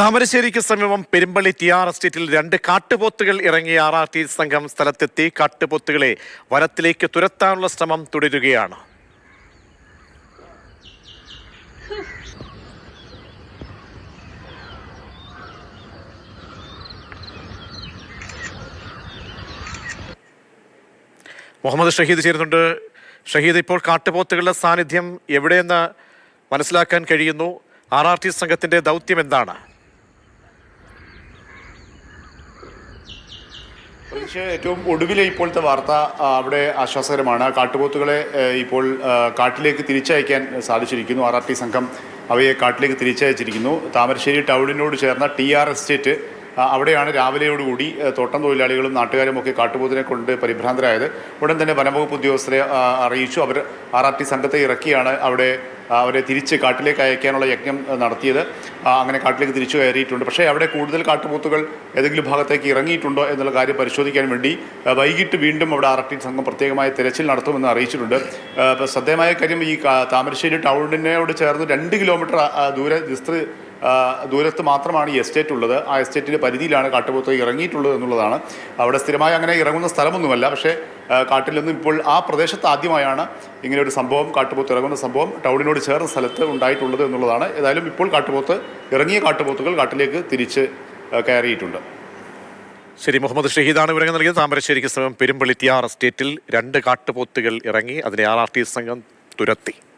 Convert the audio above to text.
താമരശ്ശേരിക്ക് സമീപം Perumpally T R എസ്റ്റേറ്റിൽ രണ്ട് കാട്ടുപോത്തുകൾ ഇറങ്ങിയ ആർ ആർ ടി സംഘം സ്ഥലത്തെത്തി കാട്ടുപോത്തുകളെ വനത്തിലേക്ക് തുരത്താനുള്ള ശ്രമം തുടരുകയാണ്. മുഹമ്മദ് ഷഹീദ് ചേരുന്നുണ്ട്. ഷഹീദ് ഇപ്പോൾ കാട്ടുപോത്തുകളുടെ സാന്നിധ്യം എവിടെയെന്ന് മനസ്സിലാക്കാൻ കഴിയുന്നു. ആർ ആർ ടി സംഘത്തിന്റെ ദൗത്യം എന്താണ്? പ്രതീക്ഷ ഏറ്റവും ഒടുവിലെ ഇപ്പോഴത്തെ വാർത്ത അവിടെ ആശ്വാസകരമാണ്. കാട്ടുപോത്തുകളെ ഇപ്പോൾ കാട്ടിലേക്ക് തിരിച്ചയക്കാൻ സാധിച്ചിരിക്കുന്നു. ആർ ആർ ടി സംഘം അവയെ കാട്ടിലേക്ക് തിരിച്ചയച്ചിരിക്കുന്നു. താമരശ്ശേരി ടൗണിനോട് ചേർന്ന ടി ആർ എസ്റ്റേറ്റ് അവിടെയാണ് രാവിലെയോടുകൂടി തോട്ടം തൊഴിലാളികളും നാട്ടുകാരും ഒക്കെ കാട്ടുപോത്തിനെ കൊണ്ട് പരിഭ്രാന്തരായത്. ഉടൻ തന്നെ വനംവകുപ്പ് ഉദ്യോഗസ്ഥരെ അറിയിച്ചു. അവർ ആർ ആർ ടി സംഘത്തെ ഇറക്കിയാണ് അവിടെ അവരെ തിരിച്ച് കാട്ടിലേക്ക് അയക്കാനുള്ള യജ്ഞം നടത്തിയത്. അങ്ങനെ കാട്ടിലേക്ക് തിരിച്ചു കയറിയിട്ടുണ്ട്. പക്ഷേ അവിടെ കൂടുതൽ കാട്ടുപോത്തുകൾ ഏതെങ്കിലും ഭാഗത്തേക്ക് ഇറങ്ങിയിട്ടുണ്ടോ എന്നുള്ള കാര്യം പരിശോധിക്കാൻ വേണ്ടി വൈകിട്ട് വീണ്ടും അവിടെ ആർ സംഘം പ്രത്യേകമായ തെരച്ചിൽ നടത്തുമെന്ന് അറിയിച്ചിട്ടുണ്ട്. ശ്രദ്ധേയമായ കാര്യം ഈ താമരശ്ശേരി ടൗണിനോട് ചേർന്ന് രണ്ട് കിലോമീറ്റർ ദൂരെ വിസ്തൃ ദൂരത്ത് മാത്രമാണ് ഈ എസ്റ്റേറ്റ് ഉള്ളത്. ആ എസ്റ്റേറ്റിന്റെ പരിധിയിലാണ് കാട്ടുപോത്ത് ഇറങ്ങിയിട്ടുള്ളത് എന്നുള്ളതാണ്. അവിടെ സ്ഥിരമായി അങ്ങനെ ഇറങ്ങുന്ന സ്ഥലമൊന്നുമല്ല. പക്ഷേ കാട്ടിലൊന്നും ഇപ്പോൾ ആ പ്രദേശത്ത് ആദ്യമായാണ് ഇങ്ങനെ ഒരു സംഭവം കാട്ടുപോത്ത് ഇറങ്ങുന്ന സംഭവം ടൗണിനോട് ചേർന്ന സ്ഥലത്ത് ഉണ്ടായിട്ടുള്ളത് എന്നുള്ളതാണ്. ഏതായാലും ഇപ്പോൾ കാട്ടുപോത്ത് ഇറങ്ങിയ കാട്ടുപോത്തുകൾ കാട്ടിലേക്ക് തിരിച്ച് കയറിയിട്ടുണ്ട്. ശരി മുഹമ്മദ് ഷഹീദാണ് വിവരങ്ങൾ നൽകിയത്. താമരശ്ശേരിക്ക് സമയം പെരുമ്പള്ളി ടി ആർ എസ്റ്റേറ്റിൽ രണ്ട് കാട്ടുപോത്തുകൾ ഇറങ്ങി അതിനെ ആർ ആർ ടി സംഘം തുരത്തി.